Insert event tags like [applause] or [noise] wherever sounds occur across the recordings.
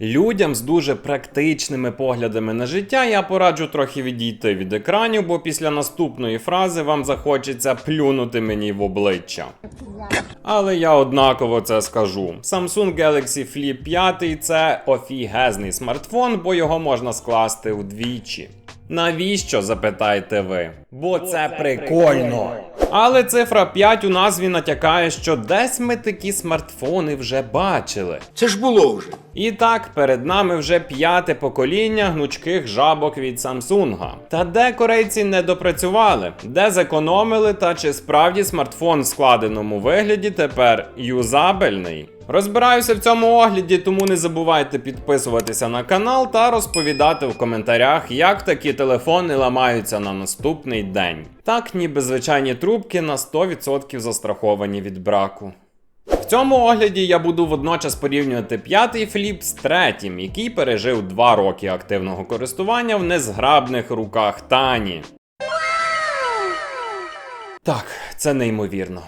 Людям з дуже практичними поглядами на життя я пораджу трохи відійти від екранів, бо після наступної фрази вам захочеться плюнути мені в обличчя. Але я однаково це скажу. Samsung Galaxy Flip 5 це офігезний смартфон, бо його можна скласти вдвічі. Навіщо, запитаєте ви? Бо це прикольно. Але цифра 5 у назві натякає, що десь ми такі смартфони вже бачили. Це ж було вже. І так, перед нами вже п'яте покоління гнучких жабок від Samsung. Та де корейці не допрацювали, де зекономили, та чи справді смартфон в складеному вигляді тепер юзабельний. Розбираюся в цьому огляді, тому не забувайте підписуватися на канал та розповідати в коментарях, як такі телефони ламаються на наступний день. Так, ніби звичайні трубки на 100% застраховані від браку. В цьому огляді я буду водночас порівнювати п'ятий фліп з третім, який пережив 2 роки активного користування в незграбних руках Тані. Так, це неймовірно.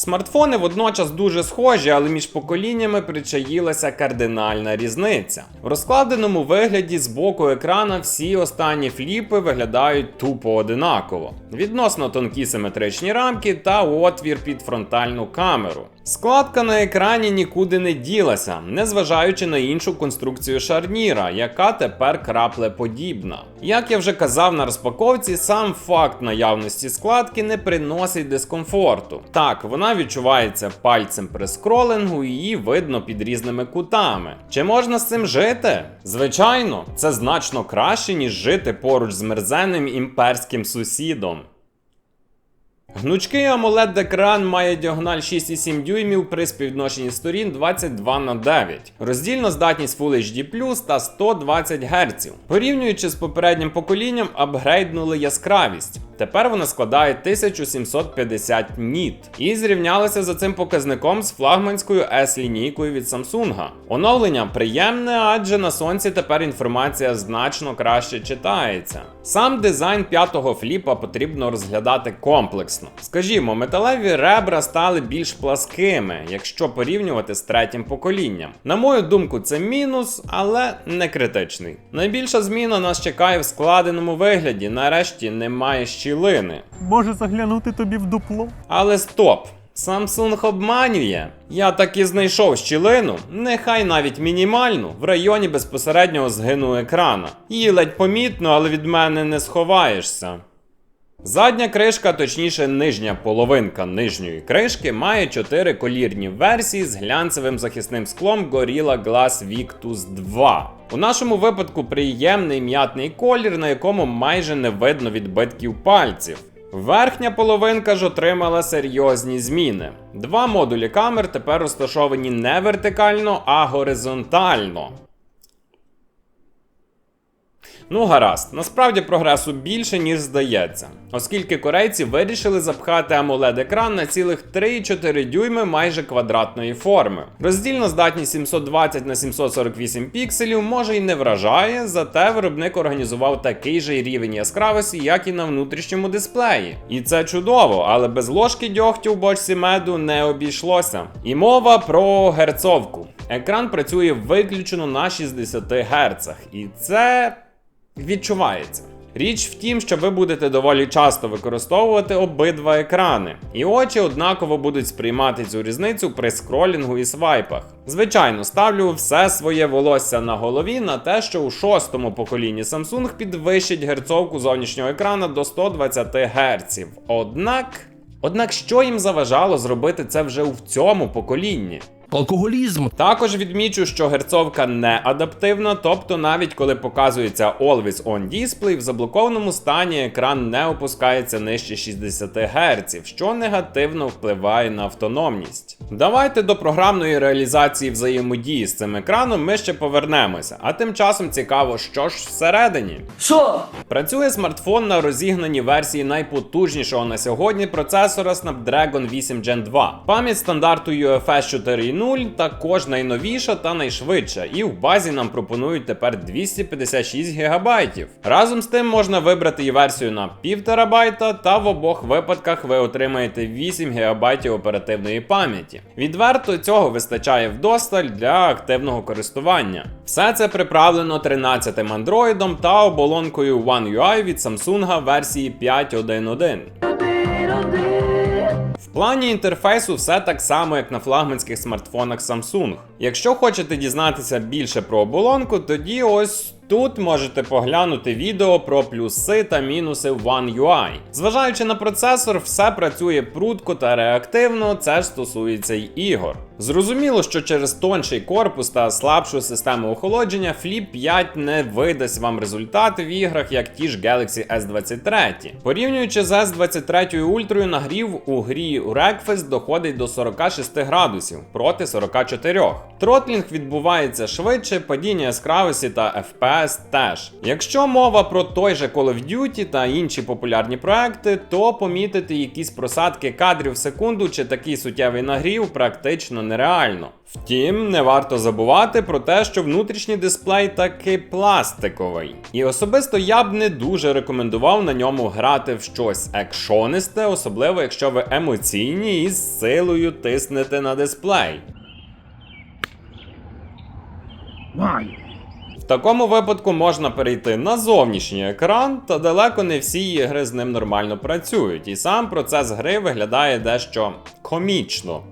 Смартфони водночас дуже схожі, але між поколіннями причаїлася кардинальна різниця. В розкладеному вигляді з боку екрана всі останні фліпи виглядають тупо одинаково. Відносно тонкі симетричні рамки та отвір під фронтальну камеру. Складка на екрані нікуди не ділася, незважаючи на іншу конструкцію шарніра, яка тепер краплеподібна. Як я вже казав на розпаковці, сам факт наявності складки не приносить дискомфорту. Так, вона відчувається пальцем при скролингу і її видно під різними кутами. Чи можна з цим жити? Звичайно, це значно краще, ніж жити поруч з мерзенним імперським сусідом. Гнучкий amoled екран має діагональ 6,7 дюймів при співвідношенні сторін 22 на 9, роздільна здатність Full HD та 120 Гц. Порівнюючи з попереднім поколінням, апгрейднули яскравість. Тепер вона складає 1750 ніт і зрівнялася за цим показником з флагманською S-лінійкою від Samsung. Оновлення приємне, адже на сонці тепер інформація значно краще читається. Сам дизайн п'ятого фліпа потрібно розглядати комплексно. Скажімо, металеві ребра стали більш пласкими, якщо порівнювати з третім поколінням. На мою думку, це мінус, але не критичний. Найбільша зміна нас чекає в складеному вигляді. Нарешті немає щілини. Може заглянути тобі в дупло? Але стоп! Samsung обманює. Я таки знайшов щілину, нехай навіть мінімальну, в районі безпосереднього згину екрана. Її ледь помітно, але від мене не сховаєшся. Задня кришка, точніше, нижня половинка нижньої кришки, має 4 колірні версії з глянцевим захисним склом Gorilla Glass Victus 2. У нашому випадку приємний м'ятний колір, на якому майже не видно відбитків пальців. Верхня половинка ж отримала серйозні зміни. Два модулі камер тепер розташовані не вертикально, а горизонтально. Ну, гаразд, насправді прогресу більше, ніж здається, оскільки корейці вирішили запхати amoled екран на цілих 3,4 дюйми майже квадратної форми. Роздільна здатність 720 на 748 пікселів може й не вражає, зате виробник організував такий же рівень яскравості, як і на внутрішньому дисплеї. І це чудово, але без ложки дьогтю в бочці меду не обійшлося. І мова про герцовку. Екран працює виключено на 60 Гц, і це відчувається. Річ в тім, що ви будете доволі часто використовувати обидва екрани, і очі однаково будуть сприймати цю різницю при скролінгу і свайпах. Звичайно, ставлю все своє волосся на голові на те, що у шостому поколінні Samsung підвищить герцовку зовнішнього екрана до 120 Гц. Однак, однак, що їм заважало зробити це вже у цьому поколінні? Алкоголізм. Також відмічу, що герцовка не адаптивна, тобто навіть коли показується Always On Display, в заблокованому стані екран не опускається нижче 60 Гц, що негативно впливає на автономність. Давайте до програмної реалізації взаємодії з цим екраном ми ще повернемося, а тим часом цікаво, що ж всередині. Що? Працює смартфон на розігнаній версії найпотужнішого на сьогодні процесора Snapdragon 8 Gen 2. Пам'ять стандарту UFS 4.0 2.0 також найновіша та найшвидша, і в базі нам пропонують тепер 256 ГБ. Разом з тим можна вибрати і версію на 1,5 ТБ, та в обох випадках ви отримаєте 8 ГБ оперативної пам'яті. Відверто цього вистачає вдосталь для активного користування. Все це приправлено 13-м андроїдом та оболонкою One UI від Samsung версії 5.1.1. Плані інтерфейсу все так само, як на флагманських смартфонах Samsung. Якщо хочете дізнатися більше про оболонку, тоді ось. Тут можете поглянути відео про плюси та мінуси One UI. Зважаючи на процесор, все працює прудко та реактивно, це ж стосується й ігор. Зрозуміло, що через тонший корпус та слабшу систему охолодження Flip 5 не видасть вам результати в іграх, як ті ж Galaxy S23. Порівнюючи з S23 Ultra, нагрів у грі Wreckfest доходить до 46 градусів проти 44. Тротлінг відбувається швидше, падіння яскравості та FPS теж. Якщо мова про той же Call of Duty та інші популярні проекти, то помітити якісь просадки кадрів в секунду чи такий суттєвий нагрів практично нереально. Втім, не варто забувати про те, що внутрішній дисплей таки пластиковий. І особисто я б не дуже рекомендував на ньому грати в щось екшонисте, особливо якщо ви емоційні і з силою тиснете на дисплей. В такому випадку можна перейти на зовнішній екран, та далеко не всі ігри з ним нормально працюють, і сам процес гри виглядає дещо комічно.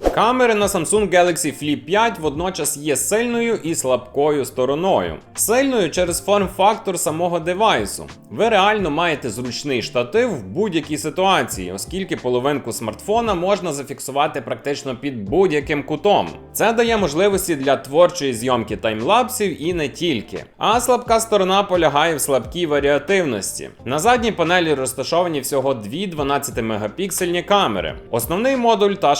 Камери на Samsung Galaxy Flip 5 водночас є сильною і слабкою стороною. Сильною через форм-фактор самого девайсу. Ви реально маєте зручний штатив в будь-якій ситуації, оскільки половинку смартфона можна зафіксувати практично під будь-яким кутом. Це дає можливості для творчої зйомки таймлапсів і не тільки. А слабка сторона полягає в слабкій варіативності. На задній панелі розташовані всього дві 12-мегапіксельні камери, основний модуль та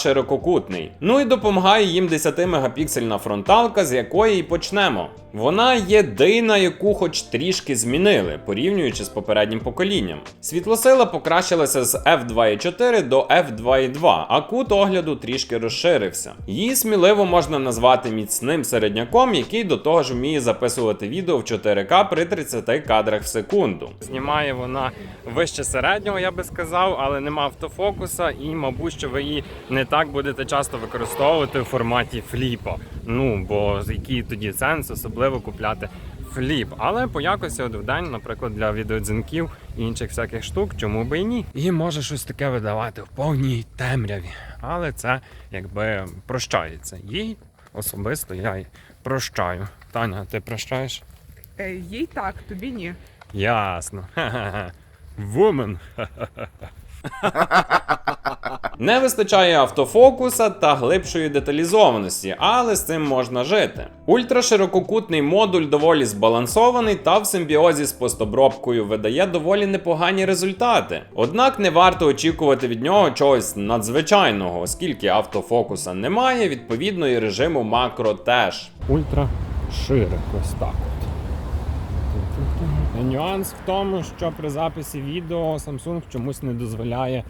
ширококутний. Ну і допомагає їм 10-мегапіксельна фронталка, з якої і почнемо. Вона єдина, яку хоч трішки змінили, порівнюючи з попереднім поколінням. Світлосила покращилася з F2.4 до F2.2, а кут огляду трішки розширився. Її сміливо можна назвати міцним середняком, який до того ж вміє записувати відео в 4К при 30 кадрах в секунду. Знімає вона вище середнього, я би сказав, але нема автофокуса, і, мабуть, що ви її не так будете часто використовувати в форматі фліпа. Ну бо який тоді сенс, особливо купляти фліп. Але по якості в день, наприклад, для відеодзвінків і інших всяких штук, чому би і ні. І може щось таке видавати в повній темряві. Але це якби прощається. Їй особисто я й прощаю. Таня, ти прощаєш? Е, Їй так, тобі ні. Ясно. [laughs] Woman. [laughs] [laughs] Не вистачає автофокуса та глибшої деталізованості, але з цим можна жити. Ультраширококутний модуль доволі збалансований та в симбіозі з постобробкою видає доволі непогані результати. Однак не варто очікувати від нього чогось надзвичайного, оскільки автофокуса немає, відповідно і режиму макро теж. Ультра ширик, ось так. Нюанс в тому, що при записі відео Samsung чомусь не дозволяє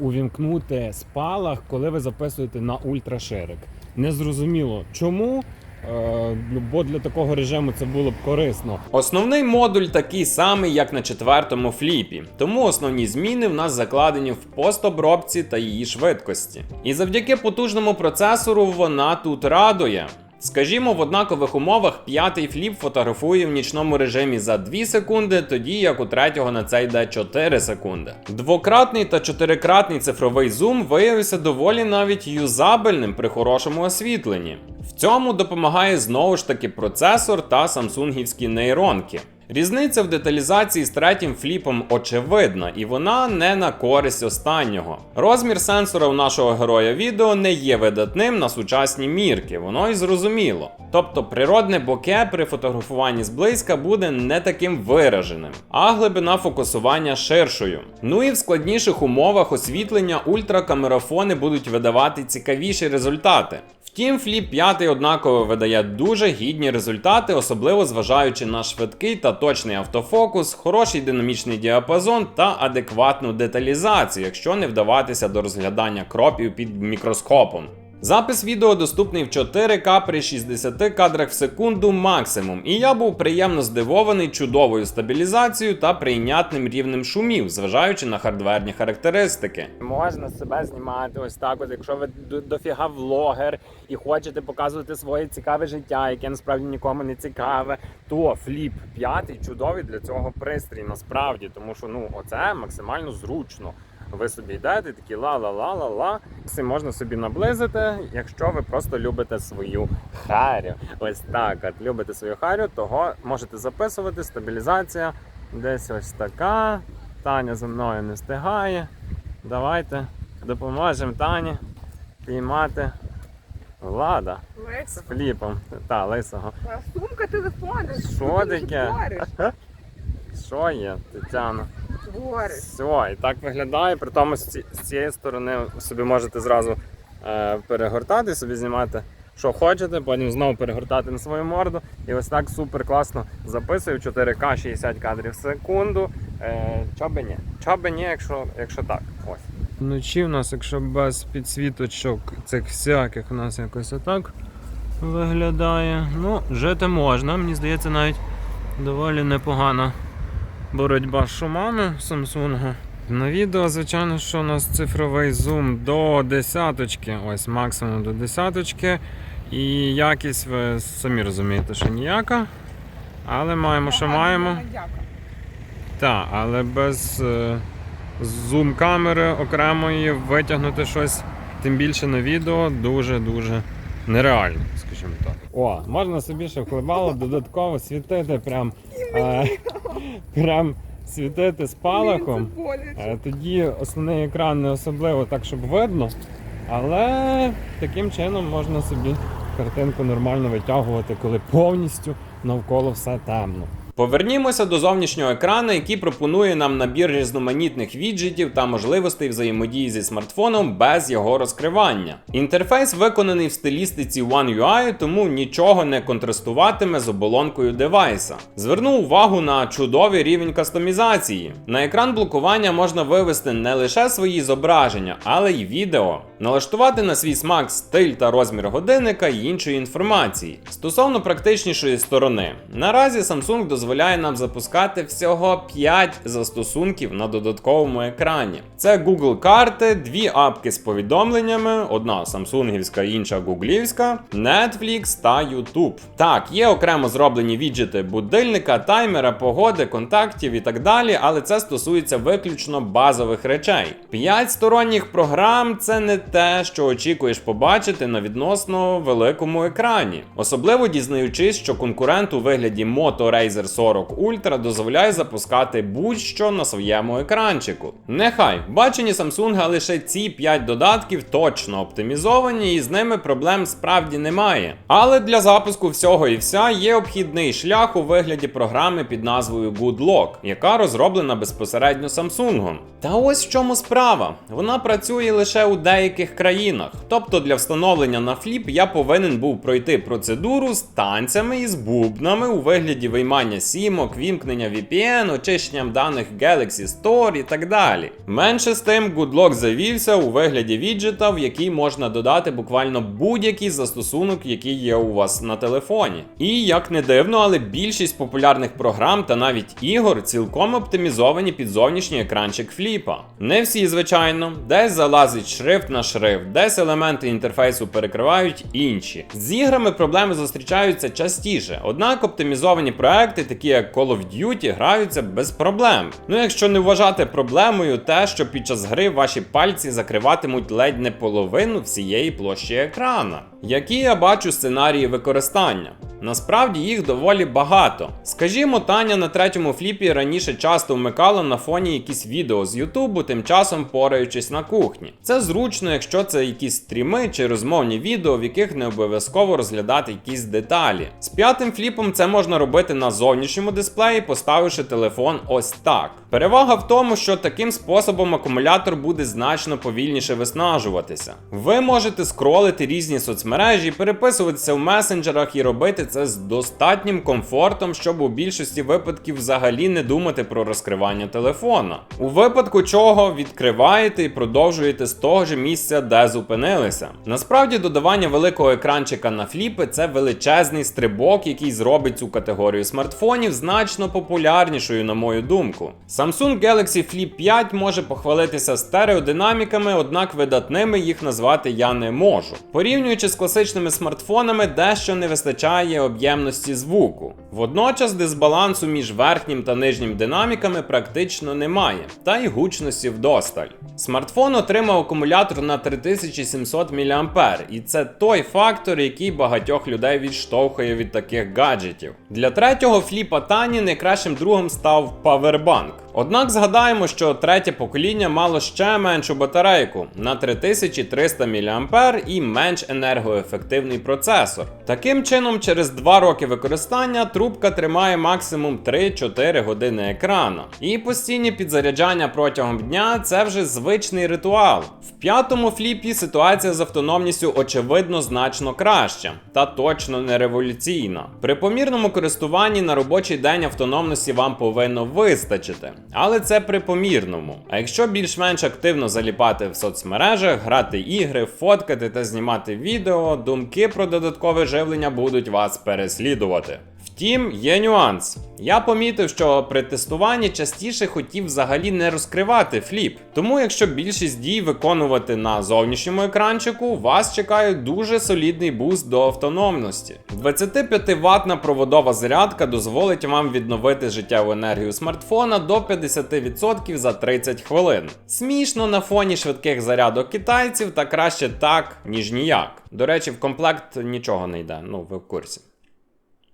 увімкнути спалах, коли ви записуєте на ультраширик. Незрозуміло чому. е, Бо для такого режиму це було б корисно. Основний модуль такий самий, як на четвертому фліпі, тому основні зміни в нас закладені в постобробці та її швидкості. І завдяки потужному процесору вона тут радує. Скажімо, в однакових умовах п'ятий фліп фотографує в нічному режимі за 2 секунди, тоді як у третього на це йде 4 секунди. Двократний та чотирикратний цифровий зум виявився доволі навіть юзабельним при хорошому освітленні. В цьому допомагає знову ж таки процесор та самсунгівські нейронки. Різниця в деталізації з третім фліпом очевидна, і вона не на користь останнього. Розмір сенсора у нашого героя відео не є видатним на сучасні мірки, воно й зрозуміло. Тобто природне боке при фотографуванні зблизька буде не таким вираженим, а глибина фокусування ширшою. Ну і в складніших умовах освітлення ультракамерафони будуть видавати цікавіші результати. Втім, фліп 5 однаково видає дуже гідні результати, особливо зважаючи на швидкий та точний автофокус, хороший динамічний діапазон та адекватну деталізацію, якщо не вдаватися до розглядання кропів під мікроскопом. Запис відео доступний в 4К при 60 кадрах в секунду максимум, і я був приємно здивований чудовою стабілізацією та прийнятним рівнем шумів, зважаючи на хардверні характеристики. Можна себе знімати ось так, от якщо ви до- дофіга влогер і хочете показувати своє цікаве життя, яке насправді нікому не цікаве, то фліп 5 чудовий для цього пристрій насправді, тому що ну оце максимально зручно. Ви собі йдете, такі ла-ла-ла-ла-ла. Це можна собі наблизити, якщо ви просто любите свою харю. Ось так. От любите свою харю, того можете записувати. Стабілізація десь ось така. Таня за мною не встигає. Давайте допоможемо Тані піймати влада з фліпом. Та, лисого. Сумка телефону. Що таке? Що є, Тетяна? Твориш. Все, і так виглядає. При тому з, ці- з цієї сторони собі можете зразу е, перегортати, собі знімати, що хочете, потім знову перегортати на свою морду. І ось так супер класно записую 4К 60 кадрів в секунду. Е, чо би ні? Чо би ні, якщо, якщо так. Ось. Вночі в нас, якщо без підсвіточок цих всяких, у нас якось отак виглядає. Ну, жити можна, мені здається, навіть доволі непогана боротьба з шумами Samsung. На відео, звичайно, що у нас цифровий зум до десяточки, ось максимум до десяточки. І якість ви самі розумієте, що ніяка. Але маємо, що маємо. Так, але без е, зум-камери окремої витягнути щось, тим більше на відео, дуже-дуже нереально, скажімо так. О, можна собі ще вхлебало додатково світити, прям, е, [laughs] прям світити спалахом. Е, Тоді основний екран не особливо так, щоб видно, але таким чином можна собі картинку нормально витягувати, коли повністю навколо все темно. Повернімося до зовнішнього екрану, який пропонує нам набір різноманітних віджитів та можливостей взаємодії зі смартфоном без його розкривання. Інтерфейс виконаний в стилістиці One UI, тому нічого не контрастуватиме з оболонкою девайса. Зверну увагу на чудовий рівень кастомізації. На екран блокування можна вивести не лише свої зображення, але й відео. Налаштувати на свій смак стиль та розмір годинника і іншої інформації. Стосовно практичнішої сторони, наразі Samsung дозволяє нам запускати всього 5 застосунків на додатковому екрані. Це Google карти, дві апки з повідомленнями, одна самсунгівська, інша гуглівська, Netflix та YouTube. Так, є окремо зроблені віджити будильника, таймера, погоди, контактів і так далі, але це стосується виключно базових речей. 5 сторонніх програм це не те, що очікуєш побачити на відносно великому екрані. Особливо дізнаючись, що конкурент у вигляді Moto Razer 40 Ultra дозволяє запускати будь-що на своєму екранчику. Нехай бачені Samsung лише ці 5 додатків точно оптимізовані, і з ними проблем справді немає. Але для запуску всього і вся є обхідний шлях у вигляді програми під назвою GoodLock, яка розроблена безпосередньо Samsung. Та ось в чому справа. Вона працює лише у деяких країнах. Тобто для встановлення на фліп я повинен був пройти процедуру з танцями і з бубнами у вигляді виймання сімок, вімкнення VPN, очищенням даних Galaxy Store і так далі. Менше з тим, GoodLock завівся у вигляді віджита, в який можна додати буквально будь-який застосунок, який є у вас на телефоні. І як не дивно, але більшість популярних програм та навіть ігор цілком оптимізовані під зовнішній екранчик фліпа. Не всі, звичайно, десь залазить шрифт на шрифт, десь елементи інтерфейсу перекривають інші. З іграми проблеми зустрічаються частіше, однак оптимізовані проекти, такі як Call of Duty, граються без проблем. Ну якщо не вважати проблемою те, що під час гри ваші пальці закриватимуть ледь не половину всієї площі екрана. Які я бачу сценарії використання? Насправді їх доволі багато. Скажімо, Таня на третьому фліпі раніше часто вмикала на фоні якісь відео з Ютубу, тим часом пораючись на кухні. Це зручно, якщо це якісь стріми чи розмовні відео, в яких не обов'язково розглядати якісь деталі. З п'ятим фліпом це можна робити на зовнішньому дисплеї, поставивши телефон ось так. Перевага в тому, що таким способом акумулятор буде значно повільніше виснажуватися. Ви можете скролити різні соцмережі, переписуватися в месенджерах і робити це з достатнім комфортом, щоб у більшості випадків взагалі не думати про розкривання телефона. У випадку чого відкриваєте і продовжуєте з того ж місця, де зупинилися. Насправді, додавання великого екранчика на фліпи це величезний стрибок, який зробить цю категорію смартфонів значно популярнішою, на мою думку. Samsung Galaxy Flip 5 може похвалитися стереодинаміками, однак видатними їх назвати я не можу. Порівнюючи з класичними смартфонами, дещо не вистачає об'ємності звуку. Водночас дисбалансу між верхнім та нижнім динаміками практично немає, та й гучності вдосталь. Смартфон отримав акумулятор на 3700 мАh, і це той фактор, який багатьох людей відштовхує від таких гаджетів. Для третього фліпа Тані найкращим другом став павербанк. Однак згадаємо, що третє покоління мало ще меншу батарейку на 3300 мАh і менш енергоефективний процесор. Таким чином, через 2 роки використання трубка тримає максимум 3-4 години екрана. І постійні підзаряджання протягом дня це вже звичний ритуал. В п'ятому фліпі ситуація з автономністю очевидно значно краща, та точно не революційна. При помірному користуванні на робочий день автономності вам повинно вистачити. Але це при помірному. А якщо більш-менш активно заліпати в соцмережах, грати ігри, фоткати та знімати відео, думки про додаткове живлення будуть вас переслідувати. Втім, є нюанс. Я помітив, що при тестуванні частіше хотів взагалі не розкривати фліп. Тому, якщо більшість дій виконувати на зовнішньому екранчику, вас чекає дуже солідний буст до автономності. 25 ватна проводова зарядка дозволить вам відновити життєву енергію смартфона до 50% за 30 хвилин. Смішно на фоні швидких зарядок китайців, та краще так, ніж ніяк. До речі, в комплект нічого не йде, ну ви в курсі.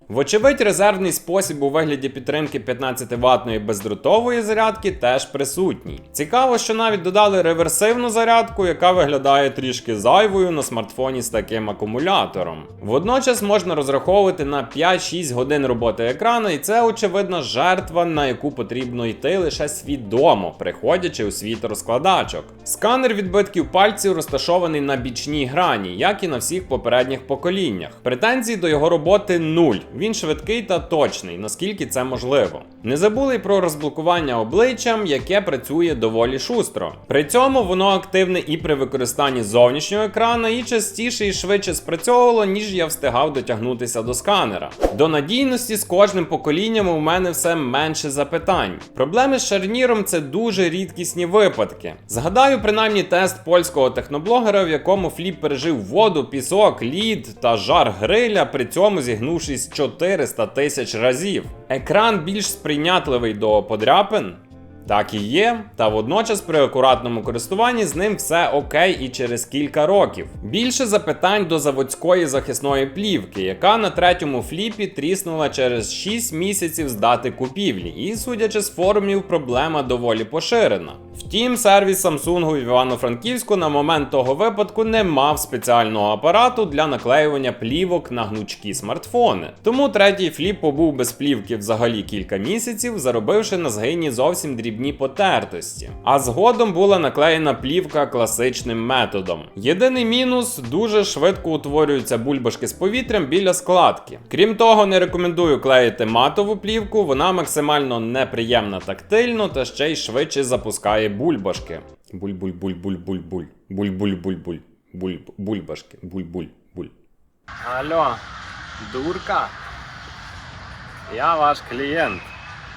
Вочевидь, резервний спосіб у вигляді підтримки 15-ваттної бездротової зарядки теж присутній. Цікаво, що навіть додали реверсивну зарядку, яка виглядає трішки зайвою на смартфоні з таким акумулятором. Водночас можна розраховувати на 5-6 годин роботи екрану, і це очевидно жертва, на яку потрібно йти лише свідомо, приходячи у світ розкладачок. Сканер відбитків пальців розташований на бічній грані, як і на всіх попередніх поколіннях. Претензій до його роботи нуль. Він швидкий та точний, наскільки це можливо. Не забули й про розблокування обличчям, яке працює доволі шустро. При цьому воно активне і при використанні зовнішнього екрана, і частіше і швидше спрацьовувало, ніж я встигав дотягнутися до сканера. До надійності з кожним поколінням у мене все менше запитань. Проблеми з шарніром це дуже рідкісні випадки. Згадаю принаймні тест польського техноблогера, в якому фліп пережив воду, пісок, лід та жар гриля, при цьому зігнувшись 400 тисяч разів. Екран більш сприйнятливий до подряпин. Так і є, та водночас при акуратному користуванні з ним все окей і через кілька років. Більше запитань до заводської захисної плівки, яка на третьому фліпі тріснула через 6 місяців з дати купівлі, і, судячи з форумів, проблема доволі поширена. Втім, сервіс Samsung в Івано-Франківську на момент того випадку не мав спеціального апарату для наклеювання плівок на гнучкі смартфони. Тому третій фліп побув без плівки взагалі кілька місяців, заробивши на згині зовсім дрібні потертості. А згодом була наклеєна плівка класичним методом. Єдиний мінус дуже швидко утворюються бульбашки з повітрям біля складки. Крім того, не рекомендую клеїти матову плівку, вона максимально неприємна тактильно та ще й швидше запускає Варваре Бульбашке. Буль-буль-буль-буль-буль-буль. Буль-буль-буль-буль. Буль-бульбашке. Буль-буль-буль. Алло, дурка. Я ваш клиент.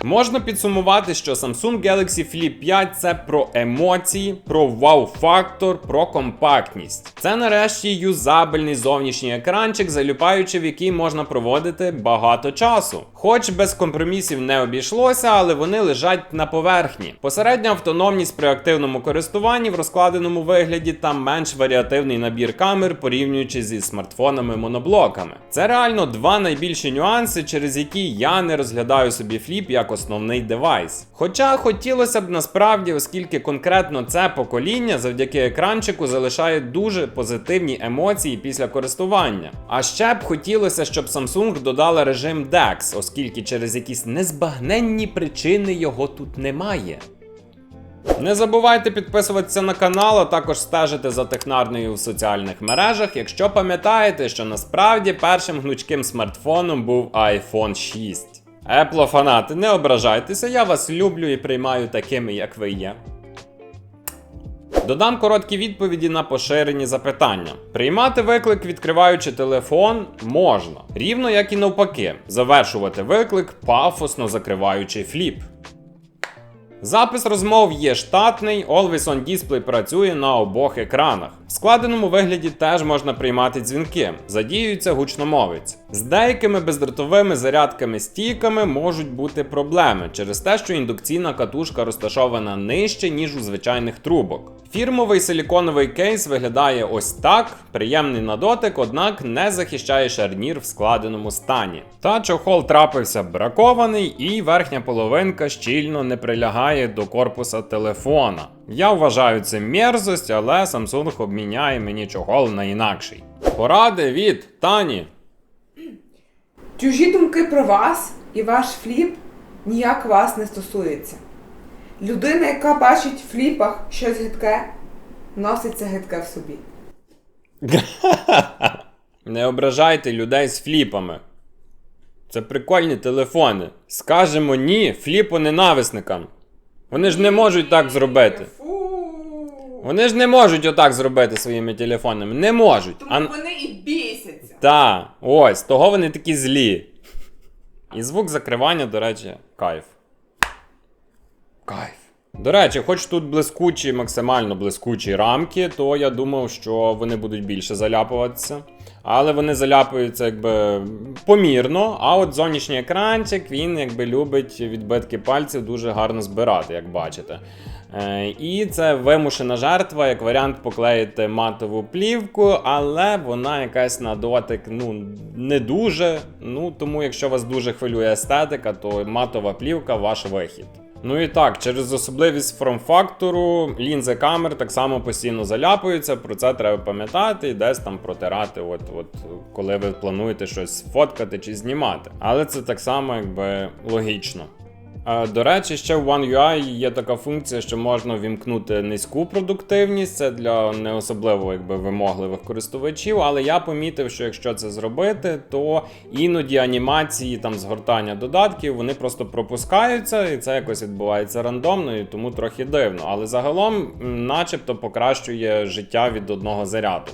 Можна підсумувати, що Samsung Galaxy Flip 5 це про емоції, про вау-фактор, про компактність. Це нарешті юзабельний зовнішній екранчик, залюпаючи в який можна проводити багато часу. Хоч без компромісів не обійшлося, але вони лежать на поверхні. Посередня автономність при активному користуванні в розкладеному вигляді та менш варіативний набір камер, порівнюючи зі смартфонами-моноблоками. Це реально два найбільші нюанси, через які я не розглядаю собі фліп як основний девайс. Хоча хотілося б насправді, оскільки конкретно це покоління завдяки екранчику залишає дуже позитивні емоції після користування. А ще б хотілося, щоб Samsung додала режим DeX, оскільки через якісь незбагненні причини його тут немає. Не забувайте підписуватися на канал, а також стежити за технарною в соціальних мережах, якщо пам'ятаєте, що насправді першим гнучким смартфоном був iPhone 6. Apple фанати, не ображайтеся, я вас люблю і приймаю такими, як ви є. Додам короткі відповіді на поширені запитання. Приймати виклик, відкриваючи телефон, можна, рівно як і навпаки, завершувати виклик, пафосно закриваючи фліп. Запис розмов є штатний, Always On Display працює на обох екранах. В складеному вигляді теж можна приймати дзвінки, задіюється гучномовець. З деякими бездротовими зарядками стійками можуть бути проблеми через те, що індукційна катушка розташована нижче, ніж у звичайних трубок. Фірмовий силіконовий кейс виглядає ось так, приємний на дотик, однак не захищає шарнір в складеному стані. Та чохол трапився бракований, і верхня половинка щільно не прилягає до корпуса телефона. Я вважаю це мерзость, але Samsung обміняє мені чохол на інакший. Поради від Тані. Чужі думки про вас і ваш фліп ніяк вас не стосується. Людина, яка бачить в фліпах щось гидке, носить це гидке в собі. [laughs] Не ображайте людей з фліпами. Це прикольні телефони. Скажемо ні фліпоненависникам. Вони ж не можуть так зробити. Вони ж не можуть отак зробити своїми телефонами. Не можуть. Тому А... вони і бісяться. Та, ось, того вони такі злі. І звук закривання, до речі, кайф. Кайф. До речі, хоч тут блискучі, максимально блискучі рамки, то я думав, що вони будуть більше заляпуватися. Але вони заляпуються якби помірно. А от зовнішній екранчик він якби любить відбитки пальців дуже гарно збирати, як бачите. Е, І це вимушена жертва, як варіант поклеїти матову плівку, але вона якась на дотик ну, не дуже. Ну тому, якщо вас дуже хвилює естетика, то матова плівка ваш вихід. Ну і так, через особливість форм-фактору лінзи камер так само постійно заляпуються. Про це треба пам'ятати і десь там протирати, от, от коли ви плануєте щось фоткати чи знімати. Але це так само якби логічно. До речі, ще в One UI є така функція, що можна вімкнути низьку продуктивність. Це для не особливо якби вимогливих користувачів. Але я помітив, що якщо це зробити, то іноді анімації там згортання додатків вони просто пропускаються, і це якось відбувається рандомно, і тому трохи дивно. Але загалом, начебто, покращує життя від одного заряду.